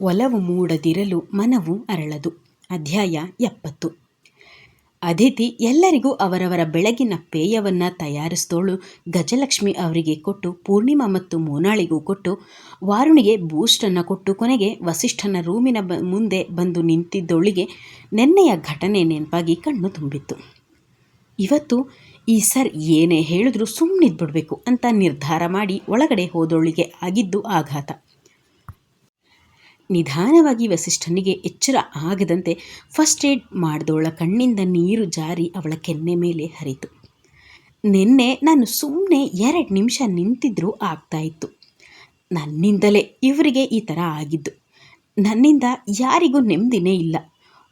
ಒಲವು ಮೂಡದಿರಲು ಮನವು ಅರಳದು. ಅಧ್ಯಾಯ ಎಪ್ಪತ್ತು. ಅದಿತಿ ಎಲ್ಲರಿಗೂ ಅವರವರ ಬೆಳಗಿನ ಪೇಯವನ್ನು ತಯಾರಿಸ್ತೋಳು. ಗಜಲಕ್ಷ್ಮಿ ಅವರಿಗೆ ಕೊಟ್ಟು, ಪೂರ್ಣಿಮಾ ಮತ್ತು ಮೋನಾಳಿಗೂ ಕೊಟ್ಟು, ವಾರುಣಿಗೆ ಬೂಸ್ಟನ್ನು ಕೊಟ್ಟು, ಕೊನೆಗೆ ವಸಿಷ್ಠನ ರೂಮಿನ ಮುಂದೆ ಬಂದು ನಿಂತಿದ್ದವಳಿಗೆ ನೆನ್ನೆಯ ಘಟನೆ ನೆನಪಾಗಿ ಕಣ್ಣು ತುಂಬಿತ್ತು. ಇವತ್ತು ಈ ಸರ್ ಏನೇ ಹೇಳಿದ್ರೂ ಸುಮ್ಮನಿದ್ಬಿಡ್ಬೇಕು ಅಂತ ನಿರ್ಧಾರ ಮಾಡಿ ಒಳಗಡೆ ಹೋದವಳಿಗೆ ಆಗಿದ್ದು ಆಘಾತ. ನಿಧಾನವಾಗಿ ವಸಿಷ್ಠನಿಗೆ ಎಚ್ಚರ ಆಗದಂತೆ ಫಸ್ಟ್ ಏಡ್ ಮಾಡಿದವಳ ಕಣ್ಣಿಂದ ನೀರು ಜಾರಿ ಅವಳ ಕೆನ್ನೆ ಮೇಲೆ ಹರಿತು. ನಿನ್ನೆ ನಾನು ಸುಮ್ಮನೆ ಎರಡು ನಿಮಿಷ ನಿಂತಿದ್ರೂ ಆಗ್ತಾಯಿತ್ತು ನನ್ನಿಂದಲೇ ಇವರಿಗೆ ಈ ಥರ ಆಗಿದ್ದು. ನನ್ನಿಂದ ಯಾರಿಗೂ ನೆಮ್ಮದಿನೇ ಇಲ್ಲ.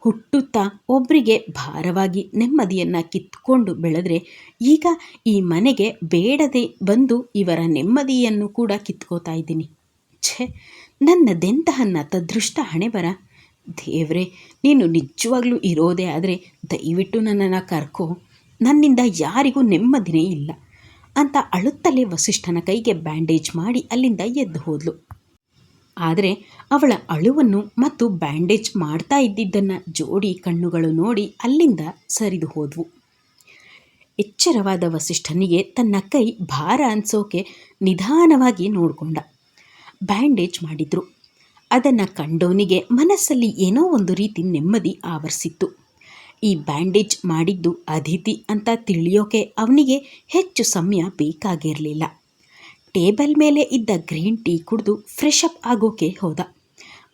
ಹುಟ್ಟುತ್ತಾ ಒಬ್ಬರಿಗೆ ಭಾರವಾಗಿ ನೆಮ್ಮದಿಯನ್ನು ಕಿತ್ಕೊಂಡು ಬೆಳೆದ್ರೆ ಈಗ ಈ ಮನೆಗೆ ಬೇಡದೆ ಬಂದು ಇವರ ನೆಮ್ಮದಿಯನ್ನು ಕೂಡ ಕಿತ್ಕೋತಾ ಇದ್ದೀನಿ. ಛೇ ನನ್ನದೆಂತಹನ್ನ ತದೃಷ್ಟ ಹಣೆ ಬರ ದೇವ್ರೆ, ನೀನು ನಿಜವಾಗ್ಲೂ ಇರೋದೇ ಆದರೆ ದಯವಿಟ್ಟು ನನ್ನನ್ನು ಕರ್ಕೋ. ನನ್ನಿಂದ ಯಾರಿಗೂ ನೆಮ್ಮದಿನೇ ಇಲ್ಲ. ಅಂತ ಅಳುತ್ತಲೇ ವಸಿಷ್ಠನ ಕೈಗೆ ಬ್ಯಾಂಡೇಜ್ ಮಾಡಿ ಅಲ್ಲಿಂದ ಎದ್ದು ಹೋದ್ಲು. ಆದರೆ ಅವಳ ಅಳುವನ್ನು ಮತ್ತು ಬ್ಯಾಂಡೇಜ್ ಮಾಡ್ತಾ ಇದ್ದಿದ್ದನ್ನು ಜೋಡಿ ಕಣ್ಣುಗಳು ನೋಡಿ ಅಲ್ಲಿಂದ ಸರಿದು ಹೋದ್ವು. ಎಚ್ಚರವಾದ ವಸಿಷ್ಠನಿಗೆ ತನ್ನ ಕೈ ಭಾರ ಅನ್ಸೋಕೆ ನಿಧಾನವಾಗಿ ನೋಡಿಕೊಂಡ. ಬ್ಯಾಂಡೇಜ್ ಮಾಡಿದ್ರು. ಅದನ್ನು ಕಂಡವನಿಗೆ ಮನಸ್ಸಲ್ಲಿ ಏನೋ ಒಂದು ರೀತಿ ನೆಮ್ಮದಿ ಆವರಿಸಿತ್ತು. ಈ ಬ್ಯಾಂಡೇಜ್ ಮಾಡಿದ್ದು ಅದಿತಿ ಅಂತ ತಿಳಿಯೋಕೆ ಅವನಿಗೆ ಹೆಚ್ಚು ಸಮಯ ಬೇಕಾಗಿರಲಿಲ್ಲ. ಟೇಬಲ್ ಮೇಲೆ ಇದ್ದ ಗ್ರೀನ್ ಟೀ ಕುಡಿದು ಫ್ರೆಶ್ ಅಪ್ ಆಗೋಕೆ ಹೋದ.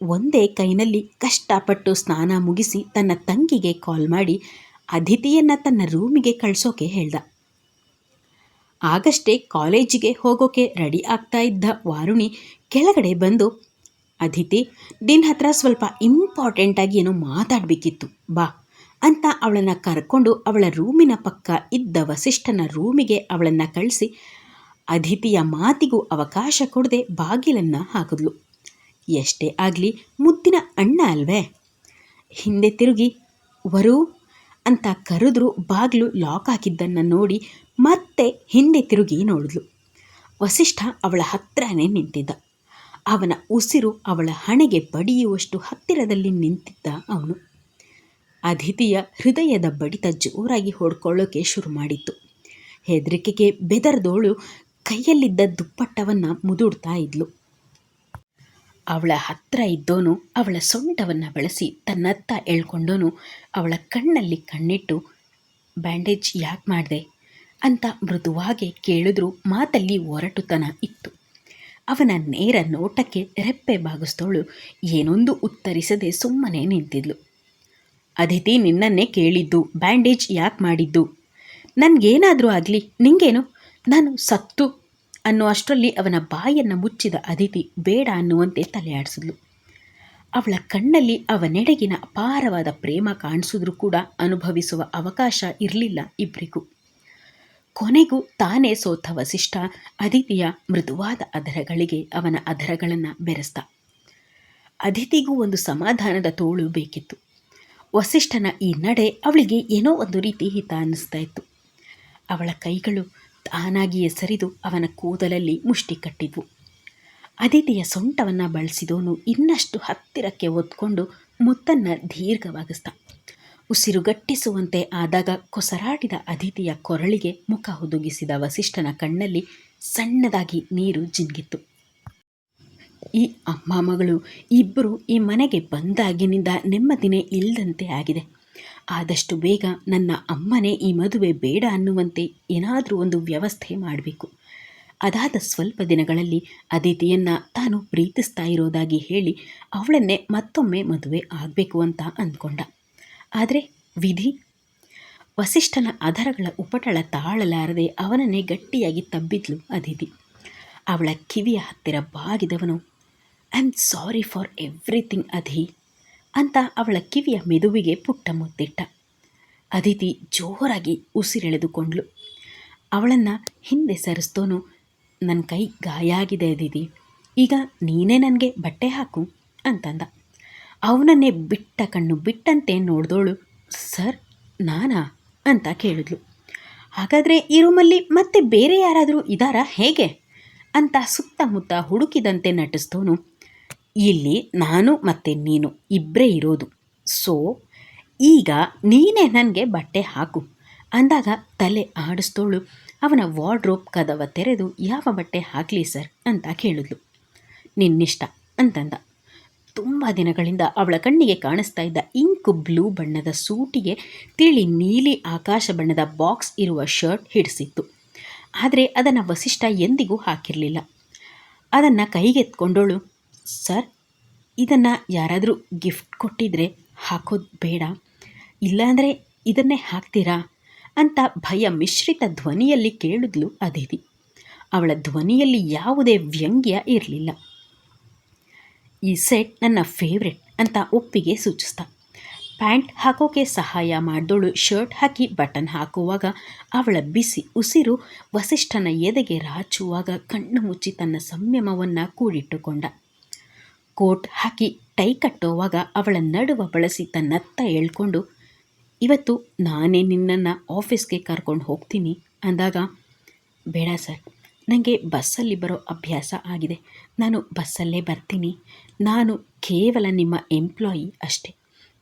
ಒಂದೇ ಕೈನಲ್ಲಿ ಕಷ್ಟಪಟ್ಟು ಸ್ನಾನ ಮುಗಿಸಿ ತನ್ನ ತಂಗಿಗೆ ಕಾಲ್ ಮಾಡಿ ಅದಿತಿಯನ್ನು ತನ್ನ ರೂಮಿಗೆ ಕಳಿಸೋಕೆ ಹೇಳ್ದ. ಆಗಷ್ಟೇ ಕಾಲೇಜಿಗೆ ಹೋಗೋಕೆ ರೆಡಿ ಆಗ್ತಾ ಇದ್ದ ವಾರುಣಿ ಕೆಳಗಡೆ ಬಂದು, ಅದಿತಿ ನಿನ್ನ ಹತ್ರ ಸ್ವಲ್ಪ ಇಂಪಾರ್ಟೆಂಟಾಗಿ ಏನೋ ಮಾತಾಡಬೇಕಿತ್ತು, ಬಾ ಅಂತ ಅವಳನ್ನು ಕರ್ಕೊಂಡು ಅವಳ ರೂಮಿನ ಪಕ್ಕ ಇದ್ದ ವಸಿಷ್ಠನ ರೂಮಿಗೆ ಅವಳನ್ನು ಕಳಿಸಿ ಅದಿತಿಯ ಮಾತಿಗೂ ಅವಕಾಶ ಕೊಡದೆ ಬಾಗಿಲನ್ನು ಹಾಕಿದ್ಲು. ಎಷ್ಟೇ ಆಗಲಿ, ಮುದ್ದಿನ ಅಣ್ಣ ಅಲ್ವೇ? ಹಿಂದೆ ತಿರುಗಿ, ವರು ಅಂತ ಕರೆದ್ರೂ, ಬಾಗಿಲು ಲಾಕ್ ಹಾಕಿದ್ದನ್ನು ನೋಡಿ ಮತ್ತೆ ಹಿಂದೆ ತಿರುಗಿ ನೋಡಿದ್ಲು. ವಸಿಷ್ಠ ಅವಳ ಹತ್ತಿರನೇ ನಿಂತಿದ್ದ. ಅವನ ಉಸಿರು ಅವಳ ಹಣೆಗೆ ಬಡಿಯುವಷ್ಟು ಹತ್ತಿರದಲ್ಲಿ ನಿಂತಿದ್ದ ಅವನು. ಅದಿತಿಯ ಹೃದಯದ ಬಡಿತ ಜೋರಾಗಿ ಹೊಡ್ಕೊಳ್ಳೋಕೆ ಶುರು ಮಾಡಿತ್ತು. ಹೆದರಿಕೆಗೆ ಬೆದರ್ದೋಳು ಕೈಯಲ್ಲಿದ್ದ ದುಪ್ಪಟ್ಟವನ್ನು ಮುದುಡ್ತಾ ಇದ್ಲು. ಅವಳ ಹತ್ತಿರ ಇದ್ದೋನು ಅವಳ ಸೊಂಟವನ್ನು ಬಳಸಿ ತನ್ನತ್ತ ಎಳ್ಕೊಂಡೋನು ಅವಳ ಕಣ್ಣಲ್ಲಿ ಕಣ್ಣಿಟ್ಟು, ಬ್ಯಾಂಡೇಜ್ ಯಾಕೆ ಮಾಡಿದೆ? ಅಂತ ಮೃದುವಾಗಿ ಕೇಳಿದ್ರೂ ಮಾತಲ್ಲಿ ಒರಟುತನ ಇತ್ತು. ಅವನ ನೇರ ನೋಟಕ್ಕೆ ರೆಪ್ಪೆ ಬಾಗಿಸ್ತೋಳು ಏನೊಂದು ಉತ್ತರಿಸದೆ ಸುಮ್ಮನೆ ನಿಂತಿದ್ಲು. ಅದಿತಿ ನಿನ್ನನ್ನೇ ಕೇಳಿದ್ದು, ಬ್ಯಾಂಡೇಜ್ ಯಾಕೆ ಮಾಡಿದ್ದು? ನನಗೇನಾದರೂ ಆಗಲಿ, ನಿಂಗೇನು? ನಾನು ಸತ್ತು ಅನ್ನೋ ಅಷ್ಟರಲ್ಲಿ ಅವನ ಬಾಯನ್ನು ಮುಚ್ಚಿದ ಅದಿತಿ ಬೇಡ ಅನ್ನುವಂತೆ ತಲೆಯಾಡಿಸಿದ್ಲು. ಅವಳ ಕಣ್ಣಲ್ಲಿ ಅವನೆಡೆಗಿನ ಅಪಾರವಾದ ಪ್ರೇಮ ಕಾಣಿಸಿದ್ರೂ ಕೂಡ ಅನುಭವಿಸುವ ಅವಕಾಶ ಇರಲಿಲ್ಲ ಇಬ್ಬರಿಗೂ ಕೊನೆಗೂ ತಾನೇ ಸೋತ ವಸಿಷ್ಠ ಅದಿತಿಯ ಮೃದುವಾದ ಅಧರಗಳಿಗೆ ಅವನ ಅಧರಗಳನ್ನು ಬೆರೆಸ್ತ ಅದಿತಿಗೂ ಒಂದು ಸಮಾಧಾನದ ತೋಳು ಬೇಕಿತ್ತು. ವಸಿಷ್ಠನ ಈ ನಡೆ ಅವಳಿಗೆ ಏನೋ ಒಂದು ರೀತಿ ಹಿತ ಅನ್ನಿಸ್ತಾ ಇತ್ತು. ಅವಳ ಕೈಗಳು ತಾನಾಗಿಯೇ ಸರಿದು ಅವನ ಕೂದಲಲ್ಲಿ ಮುಷ್ಟಿ ಕಟ್ಟಿದ್ವು. ಅದಿತಿಯ ಸೊಂಟವನ್ನು ಬಳಸಿದವನು ಇನ್ನಷ್ಟು ಹತ್ತಿರಕ್ಕೆ ಒತ್ಕೊಂಡು ಮುತ್ತನ್ನು ದೀರ್ಘವಾಗಿಸ್ದ. ಉಸಿರುಗಟ್ಟಿಸುವಂತೆ ಆದಾಗ ಕೊಸರಾಡಿದ ಅದಿತಿಯ ಕೊರಳಿಗೆ ಮುಖ ಹುದುಗಿಸಿದ ವಸಿಷ್ಠನ ಕಣ್ಣಲ್ಲಿ ಸಣ್ಣದಾಗಿ ನೀರು ಜಿಂಗಿತ್ತು. ಈ ಅಮ್ಮ ಮಗಳು ಇಬ್ಬರು ಈ ಮನೆಗೆ ಬಂದಾಗಿನಿಂದ ನೆಮ್ಮದಿನೇ ಇಲ್ಲದಂತೆ ಆಗಿದೆ. ಆದಷ್ಟು ಬೇಗ ನನ್ನ ಅಮ್ಮನೇ ಈ ಮದುವೆ ಬೇಡ ಅನ್ನುವಂತೆ ಏನಾದರೂ ಒಂದು ವ್ಯವಸ್ಥೆ ಮಾಡಬೇಕು. ಅದಾದ ಸ್ವಲ್ಪ ದಿನಗಳಲ್ಲಿ ಅದಿತಿಯನ್ನು ತಾನು ಪ್ರೀತಿಸ್ತಾ ಇರೋದಾಗಿ ಹೇಳಿ ಅವಳನ್ನೇ ಮತ್ತೊಮ್ಮೆ ಮದುವೆ ಆಗಬೇಕು ಅಂತ ಅಂದ್ಕೊಂಡ. ಆದರೆ ವಿಧಿ? ವಸಿಷ್ಠನ ಅಧರಗಳ ಉಪಟಳ ತಾಳಲಾರದೆ ಅವನನ್ನೇ ಗಟ್ಟಿಯಾಗಿ ತಬ್ಬಿದ್ಲು ಅದಿತಿ. ಅವಳ ಕಿವಿಯ ಹತ್ತಿರ ಬಾಗಿದವನು I am sorry for everything ಅಧಿ ಅಂತ ಅವಳ ಕಿವಿಯ ಮೆದುವಿಗೆ ಪುಟ್ಟ ಮುತ್ತಿಟ್ಟ ಅದಿತಿ ಜೋರಾಗಿ ಉಸಿರೆಳೆದುಕೊಂಡ್ಲು. ಅವಳನ್ನು ಹಿಂದೆ ಸರಿಸ್ತೋನು ನನ್ನ ಕೈ ಗಾಯ ಆಗಿದೆ ಈಗ ನೀನೇ ನನಗೆ ಬಟ್ಟೆ ಹಾಕು ಅಂತಂದ. ಅವನನ್ನೇ ಬಿಟ್ಟ ಕಣ್ಣು ಬಿಟ್ಟಂತೆ ನೋಡಿದೋಳು, ಸರ್, ನಾನಾ? ಅಂತ ಕೇಳಿದ್ಲು. ಹಾಗಾದರೆ ಈ ರೂಮಲ್ಲಿ ಮತ್ತೆ ಬೇರೆ ಯಾರಾದರೂ ಇದ್ದಾರಾ ಹೇಗೆ? ಅಂತ ಸುತ್ತಮುತ್ತ ಹುಡುಕಿದಂತೆ ನಟಿಸ್ತವನು ಇಲ್ಲಿ ನಾನು ಮತ್ತು ನೀನು ಇಬ್ಬರೇ ಇರೋದು. ಸೊ, ಈಗ ನೀನೇ ನನಗೆ ಬಟ್ಟೆ ಹಾಕು. ಅಂದಾಗ ತಲೆ ಆಡಿಸ್ತೋಳು ಅವನ ವಾರ್ಡ್ರೋಬ್ ಕದವ ತೆರೆದು ಯಾವ ಬಟ್ಟೆ ಹಾಕಲಿ ಸರ್? ಅಂತ ಕೇಳಿದ್ಲು. ನಿನ್ನಿಷ್ಟ, ಅಂತಂದ. ತುಂಬ ದಿನಗಳಿಂದ ಅವಳ ಕಣ್ಣಿಗೆ ಕಾಣಿಸ್ತಾ ಇದ್ದ ಇಂಕು ಬ್ಲೂ ಬಣ್ಣದ ಸೂಟಿಗೆ ತಿಳಿ ನೀಲಿ ಆಕಾಶ ಬಣ್ಣದ ಬಾಕ್ಸ್ ಇರುವ ಶರ್ಟ್ ಹಿಡಿಸಿತ್ತು. ಆದರೆ ಅದನ್ನು ವಸಿಷ್ಠ ಎಂದಿಗೂ ಹಾಕಿರಲಿಲ್ಲ. ಅದನ್ನು ಕೈಗೆತ್ಕೊಂಡೋಳು, ಸರ್, ಇದನ್ನು ಯಾರಾದರೂ ಗಿಫ್ಟ್ ಕೊಟ್ಟಿದ್ರೆ ಹಾಕೋದು ಬೇಡ. ಇಲ್ಲಾಂದರೆ ಇದನ್ನೇ ಹಾಕ್ತೀರಾ? ಅಂತ ಭಯ ಮಿಶ್ರಿತ ಧ್ವನಿಯಲ್ಲಿ ಕೇಳಿದ್ಲು ಅದಿತಿ. ಅವಳ ಧ್ವನಿಯಲ್ಲಿ ಯಾವುದೇ ವ್ಯಂಗ್ಯ ಇರಲಿಲ್ಲ. ಈ ಸೆಟ್ ನನ್ನ ಫೇವ್ರೆಟ್ ಅಂತ ಒಪ್ಪಿಗೆ ಸೂಚಿಸ್ತ ಪ್ಯಾಂಟ್ ಹಾಕೋಕೆ ಸಹಾಯ ಮಾಡಿದೋಳು ಶರ್ಟ್ ಹಾಕಿ ಬಟನ್ ಹಾಕುವಾಗ ಅವಳ ಬಿಸಿ ಉಸಿರು ವಸಿಷ್ಠನ ಎದೆಗೆ ರಾಚುವಾಗ ಕಣ್ಣು ಮುಚ್ಚಿ ತನ್ನ ಸಂಯಮವನ್ನು ಕೂಡಿಟ್ಟುಕೊಂಡ. ಕೋಟ್ ಹಾಕಿ ಟೈ ಕಟ್ಟುವಾಗ ಅವಳ ನಡುವ ಬಳಸಿ ತನ್ನತ್ತ ಹೇಳ್ಕೊಂಡು, ಇವತ್ತು ನಾನೇ ನಿನ್ನನ್ನು ಆಫೀಸ್ಗೆ ಕರ್ಕೊಂಡು ಹೋಗ್ತೀನಿ ಅಂದಾಗ, ಬೇಡ ಸರ್ ನನಗೆ ಬಸ್ಸಲ್ಲಿ ಬರೋ ಅಭ್ಯಾಸ ಆಗಿದೆ. ನಾನು ಬಸ್ಸಲ್ಲೇ ಬರ್ತೀನಿ. ನಾನು ಕೇವಲ ನಿಮ್ಮ ಎಂಪ್ಲಾಯಿ ಅಷ್ಟೆ.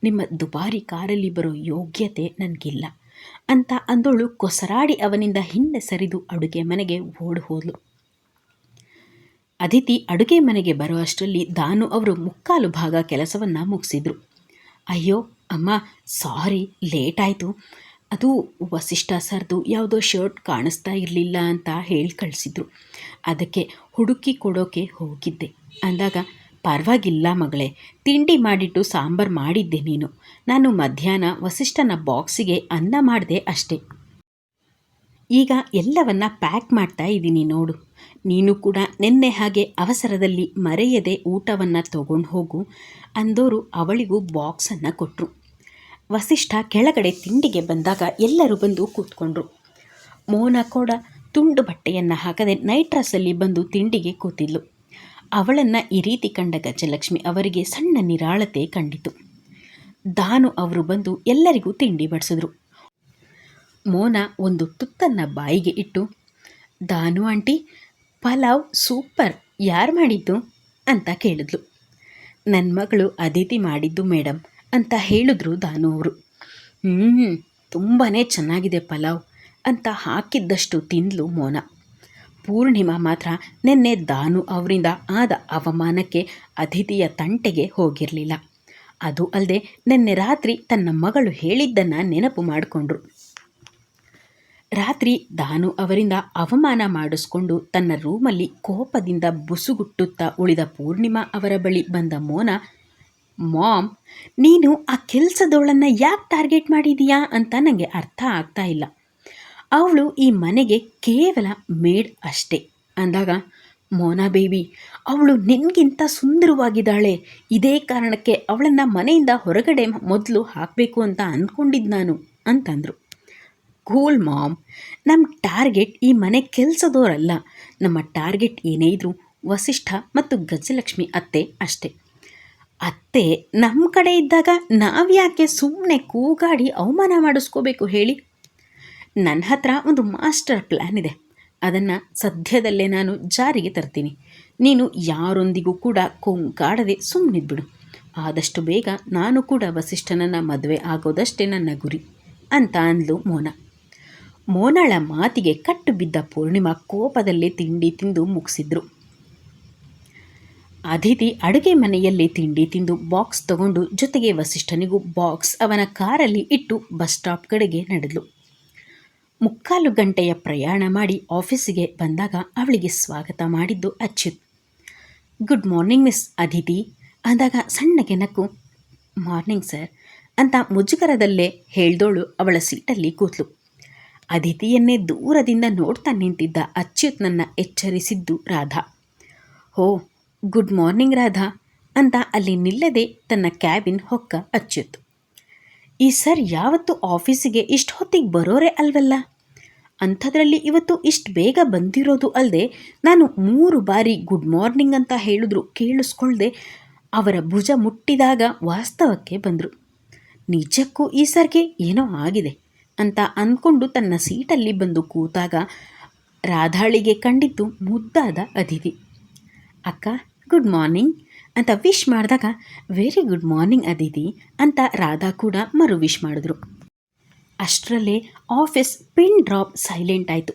ನಿಮ್ಮ ದುಬಾರಿ ಕಾರಲ್ಲಿ ಬರೋ ಯೋಗ್ಯತೆ ನನಗಿಲ್ಲ. ಅಂತ ಅಂದೋಳು ಕೊಸರಾಡಿ ಅವನಿಂದ ಹಿಂದೆ ಸರಿದು ಅಡುಗೆ ಮನೆಗೆ ಓಡಿ ಹೋದಳು ಅದಿತಿ ಅಡುಗೆ ಮನೆಗೆ ಬರೋ ಅಷ್ಟರಲ್ಲಿ ದಾನು ಅವರು ಮುಕ್ಕಾಲು ಭಾಗ ಕೆಲಸವನ್ನು ಮುಗಿಸಿದ್ರು. ಅಯ್ಯೋ, ಅಮ್ಮ ಸಾರಿ ಲೇಟ್ ಆಯಿತು. ಅದು ವಸಿಷ್ಠ ಸರ್ದು ಯಾವುದೋ ಶರ್ಟ್ ಕಾಣಿಸ್ತಾ ಇರಲಿಲ್ಲ ಅಂತ ಹೇಳಿ ಕಳಿಸಿದ್ರು. ಅದಕ್ಕೆ ಹುಡುಕಿ ಕೊಡೋಕೆ ಹೋಗಿದ್ದೆ. ಅಂದಾಗ ಪರವಾಗಿಲ್ಲ ಮಗಳೇ, ತಿಂಡಿ ಮಾಡಿಟ್ಟು ಸಾಂಬಾರು ಮಾಡಿದ್ದೆ ನೀನು. ನಾನು ಮಧ್ಯಾಹ್ನ ವಸಿಷ್ಠನ ಬಾಕ್ಸಿಗೆ ಅನ್ನ ಮಾಡಿದೆ ಅಷ್ಟೇ. ಈಗ ಎಲ್ಲವನ್ನ ಪ್ಯಾಕ್ ಮಾಡ್ತಾ ಇದ್ದೀನಿ ನೋಡು. ನೀನು ಕೂಡ ನಿನ್ನೆ ಹಾಗೆ ಅವಸರದಲ್ಲಿ ಮರೆಯದೆ ಊಟವನ್ನು ತಗೊಂಡು ಹೋಗು ಅಂದೋರು ಅವಳಿಗೂ ಬಾಕ್ಸನ್ನು ಕೊಟ್ಟರು ವಸಿಷ್ಠ ಕೆಳಗಡೆ ತಿಂಡಿಗೆ ಬಂದಾಗ ಎಲ್ಲರೂ ಬಂದು ಕೂತ್ಕೊಂಡ್ರು. ಮೋನ ಕೂಡ ತುಂಡು ಬಟ್ಟೆಯನ್ನು ಹಾಕದೆ ನೈಟ್ ಬಂದು ತಿಂಡಿಗೆ ಕೂತಿದ್ಲು. ಅವಳನ್ನು ಈ ರೀತಿ ಕಂಡ ಗಜಲಕ್ಷ್ಮಿ ಅವರಿಗೆ ಸಣ್ಣ ನಿರಾಳತೆ ಕಂಡಿತು. ದಾನು ಅವರು ಬಂದು ಎಲ್ಲರಿಗೂ ತಿಂಡಿ ಬಡಿಸಿದ್ರು. ಮೋನ ಒಂದು ತುತ್ತನ್ನು ಬಾಯಿಗೆ ಇಟ್ಟು, ದಾನು ಆಂಟಿ, ಪಲಾವ್ ಸೂಪರ್, ಯಾರು ಮಾಡಿದ್ದು? ಅಂತ ಕೇಳಿದ್ಲು. ನನ್ನ ಮಗಳು ಅದಿತಿ ಮಾಡಿದ್ದು ಮೇಡಮ್ ಅಂತ ಹೇಳಿದ್ರು ದಾನು ಅವರು. ಹ್ಞೂ ತುಂಬಾ ಚೆನ್ನಾಗಿದೆ ಪಲಾವ್, ಅಂತ ಹಾಕಿದ್ದಷ್ಟು ತಿಂದ್ಲು ಮೋನ. ಪೂರ್ಣಿಮಾ ಮಾತ್ರ ನಿನ್ನೆ ದಾನು ಅವರಿಂದ ಆದ ಅವಮಾನಕ್ಕೆ ಅತಿಥಿಯ ತಂಟೆಗೆ ಹೋಗಿರಲಿಲ್ಲ. ಅದು ಅಲ್ಲದೆ ನಿನ್ನೆ ರಾತ್ರಿ ತನ್ನ ಮಗಳು ಹೇಳಿದ್ದನ್ನು ನೆನಪು ಮಾಡಿಕೊಂಡ್ರು. ರಾತ್ರಿ ದಾನು ಅವರಿಂದ ಅವಮಾನ ಮಾಡಿಸ್ಕೊಂಡು ತನ್ನ ರೂಮಲ್ಲಿ ಕೋಪದಿಂದ ಬುಸುಗುಟ್ಟುತ್ತಾ ಉಳಿದ ಪೂರ್ಣಿಮಾ ಅವರ ಬಳಿ ಬಂದ ಮೋನ, ಮಾಮ್, ನೀನು ಆ ಕೆಲಸದೋಳನ್ನು ಯಾಕೆ ಟಾರ್ಗೆಟ್ ಮಾಡಿದೀಯಾ? ಅಂತ ನನಗೆ ಅರ್ಥ ಆಗ್ತಾ ಇಲ್ಲ. ಅವಳು ಈ ಮನೆಗೆ ಕೇವಲ ಮೇಡ್ ಅಷ್ಟೇ. ಅಂದಾಗ, ಮೋನಾ ಬೇಬಿ, ಅವಳು ನಿನಗಿಂತ ಸುಂದರವಾಗಿದ್ದಾಳೆ. ಇದೇ ಕಾರಣಕ್ಕೆ ಅವಳನ್ನು ಮನೆಯಿಂದ ಹೊರಗಡೆ ಮೊದಲು ಹಾಕಬೇಕು ಅಂತ ಅಂದ್ಕೊಂಡಿದ್ದು ನಾನು, ಅಂತಂದರು. ಕೂಲ್ ಮಾಮ್ ನಮ್ಮ ಟಾರ್ಗೆಟ್ ಈ ಮನೆ ಕೆಲಸದವರಲ್ಲ ನಮ್ಮ ಟಾರ್ಗೆಟ್ ಏನೇ ಇದ್ರೂ ವಸಿಷ್ಠ ಮತ್ತು ಗಜಲಕ್ಷ್ಮಿ ಅತ್ತೆ ಅಷ್ಟೇ. ಅತ್ತೆ ನಮ್ಮ ಕಡೆ ಇದ್ದಾಗ ನಾವ್ಯಾಕೆ ಸುಮ್ಮನೆ ಕೂಗಾಡಿ ಅವಮಾನ ಮಾಡಿಸ್ಕೋಬೇಕು ಹೇಳಿ ನನ್ನ ಹತ್ರ ಒಂದು ಮಾಸ್ಟರ್ ಪ್ಲ್ಯಾನ್ ಇದೆ. ಅದನ್ನು ಸದ್ಯದಲ್ಲೇ ನಾನು ಜಾರಿಗೆ ತರ್ತೀನಿ. ನೀನು ಯಾರೊಂದಿಗೂ ಕೂಡ ಕೊಂಗಾಡದೆ ಸುಮ್ಮನಿದ್ಬಿಡು ಆದಷ್ಟು ಬೇಗ ನಾನು ಕೂಡ ವಸಿಷ್ಠನನ್ನು ಮದುವೆ ಆಗೋದಷ್ಟೇ ನನ್ನ ಗುರಿ, ಅಂತ ಅಂದ್ಲು ಮೋನ. ಮೋನಳ ಮಾತಿಗೆ ಕಟ್ಟು ಬಿದ್ದ ಪೂರ್ಣಿಮಾ ಕೋಪದಲ್ಲೇ ತಿಂಡಿ ತಿಂದು ಮುಗಿಸಿದ್ರು. ಅದಿತಿ ಅಡುಗೆ ಮನೆಯಲ್ಲಿ ತಿಂಡಿ ತಿಂದು ಬಾಕ್ಸ್ ತಗೊಂಡು ಜೊತೆಗೆ ವಸಿಷ್ಠನಿಗೂ ಬಾಕ್ಸ್ ಅವನ ಕಾರಲ್ಲಿ ಇಟ್ಟು ಬಸ್ ಸ್ಟಾಪ್ ಕಡೆಗೆ ನಡೆದ್ಲು. ಮುಕ್ಕಾಲು ಗಂಟೆಯ ಪ್ರಯಾಣ ಮಾಡಿ ಆಫೀಸಿಗೆ ಬಂದಾಗ ಅವಳಿಗೆ ಸ್ವಾಗತ ಮಾಡಿದ್ದು Achyut good morning miss Aditi ಅಂದಾಗ ಸಣ್ಣಗೆ ನಕ್ಕು, ಮಾರ್ನಿಂಗ್ ಸರ್ ಅಂತ ಮುಜುಗರದಲ್ಲೇ ಹೇಳ್ದೋಳು ಅವಳ ಸೀಟಲ್ಲಿ ಕೂತ್ಲು. ಅದಿತಿಯನ್ನೇ ದೂರದಿಂದ ನೋಡ್ತಾ ನಿಂತಿದ್ದ ಅಚ್ಯುತ್ನನ್ನು ಎಚ್ಚರಿಸಿದ್ದು ರಾಧಾ. ಹೋ, ಗುಡ್ ಮಾರ್ನಿಂಗ್ ರಾಧಾ ಅಂತ ಅಲ್ಲಿ ನಿಲ್ಲದೆ ತನ್ನ ಕ್ಯಾಬಿನ್ ಹೊಕ್ಕ ಅಚ್ಯುತ್. ಈ ಸರ್, ಯಾವತ್ತು ಆಫೀಸಿಗೆ ಇಷ್ಟು ಹೊತ್ತಿಗೆ ಬರೋರೆ ಅಲ್ವಲ್ಲ? ಅಂಥದ್ರಲ್ಲಿ ಇವತ್ತು ಇಷ್ಟು ಬೇಗ ಬಂದಿರೋದು ಅಲ್ಲದೆ ನಾನು ಮೂರು ಬಾರಿ ಗುಡ್ ಮಾರ್ನಿಂಗ್ ಅಂತ ಹೇಳಿದ್ರು, ಕೇಳಿಸ್ಕೊಳ್ದೆ ಅವರ ಭುಜ ಮುಟ್ಟಿದಾಗ ವಾಸ್ತವಕ್ಕೆ ಬಂದರು. ನಿಜಕ್ಕೂ ಈ ಸರ್ಗೆ ಏನೋ ಆಗಿದೆ ಅಂತ ಅಂದ್ಕೊಂಡು ತನ್ನ ಸೀಟಲ್ಲಿ ಬಂದು ಕೂತಾಗ ರಾಧಾಳಿಗೆ ಕಂಡಿದ್ದು ಮುದ್ದಾದ ಅತಿಥಿ. ಅಕ್ಕ ಗುಡ್ ಮಾರ್ನಿಂಗ್ ಅಂತ ವಿಶ್ ಮಾಡಿದಾಗ ವೆರಿ ಗುಡ್ ಮಾರ್ನಿಂಗ್ ಅದಿತಿ ಅಂತ ರಾಧಾ ಕೂಡ ಮರು ವಿಶ್ ಮಾಡಿದ್ರು. ಅಷ್ಟರಲ್ಲೇ ಆಫೀಸ್ ಪಿನ್ ಡ್ರಾಪ್ ಸೈಲೆಂಟ್ ಆಯಿತು.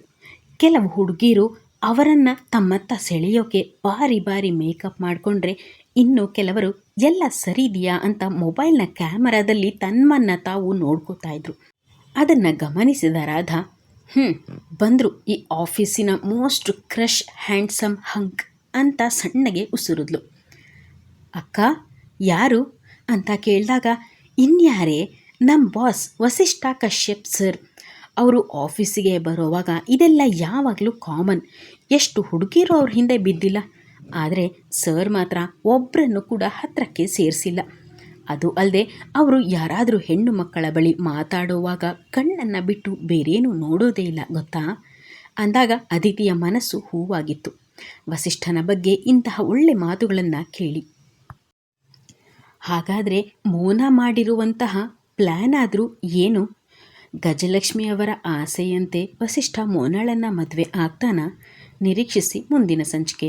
ಕೆಲವು ಹುಡುಗಿರು ಅವರನ್ನು ತಮ್ಮತ್ತ ಸೆಳೆಯೋಕೆ ಬಾರಿ ಬಾರಿ ಮೇಕಪ್ ಮಾಡಿಕೊಂಡ್ರೆ ಇನ್ನು ಕೆಲವರು ಎಲ್ಲ ಸರಿದೆಯಾ ಅಂತ ಮೊಬೈಲ್ನ ಕ್ಯಾಮರಾದಲ್ಲಿ ತಮ್ಮನ್ನು ತಾವು ನೋಡ್ಕೋತಾ ಇದ್ರು. ಅದನ್ನು ಗಮನಿಸಿದ ರಾಧಾ ಹ್ಞೂ ಬಂದರು ಈ ಆಫೀಸಿನ ಮೋಸ್ಟ್ ಕ್ರಶ್ ಹ್ಯಾಂಡ್ಸಮ್ ಹಂಕ್ ಅಂತ ಸಣ್ಣಗೆ ಉಸುರಿದ್ಲು. ಅಕ್ಕ, ಯಾರು? ಅಂತ ಕೇಳಿದಾಗ, ಇನ್ಯಾರೇ? ನಮ್ಮ ಬಾಸ್ ವಸಿಷ್ಠ ಕಶ್ಯಪ್ ಸರ್, ಅವರು ಆಫೀಸಿಗೆ ಬರೋವಾಗ ಇದೆಲ್ಲ ಯಾವಾಗಲೂ ಕಾಮನ್. ಎಷ್ಟು ಹುಡುಗಿರು ಅವ್ರ ಹಿಂದೆ ಬಿದ್ದಿಲ್ಲ. ಆದರೆ ಸರ್ ಮಾತ್ರ ಒಬ್ಬರನ್ನು ಕೂಡ ಹತ್ತಿರಕ್ಕೆ ಸೇರಿಸಿಲ್ಲ. ಅದು ಅಲ್ಲದೆ ಅವರು ಯಾರಾದರೂ ಹೆಣ್ಣು ಮಕ್ಕಳ ಬಳಿ ಮಾತಾಡುವಾಗ ಕಣ್ಣನ್ನು ಬಿಟ್ಟು ಬೇರೇನೂ ನೋಡೋದೇ ಇಲ್ಲ, ಗೊತ್ತಾ? ಅಂದಾಗ ಅದಿತಿಯ ಮನಸ್ಸು ಹೂವಾಗಿತ್ತು. ವಸಿಷ್ಠನ ಬಗ್ಗೆ ಇಂತಹ ಒಳ್ಳೆ ಮಾತುಗಳನ್ನು ಕೇಳಿ. ಹಾಗಾದರೆ ಮೋನ ಮಾಡಿರುವಂತಹ ಪ್ಲ್ಯಾನ್ ಆದರೂ ಏನು? ಗಜಲಕ್ಷ್ಮಿಯವರ ಆಸೆಯಂತೆ ವಸಿಷ್ಠ ಮೋನಾಳನ್ನ ಮದುವೆ ಆಗ್ತಾನ? ನಿರೀಕ್ಷಿಸಿ ಮುಂದಿನ ಸಂಚಿಕೆ.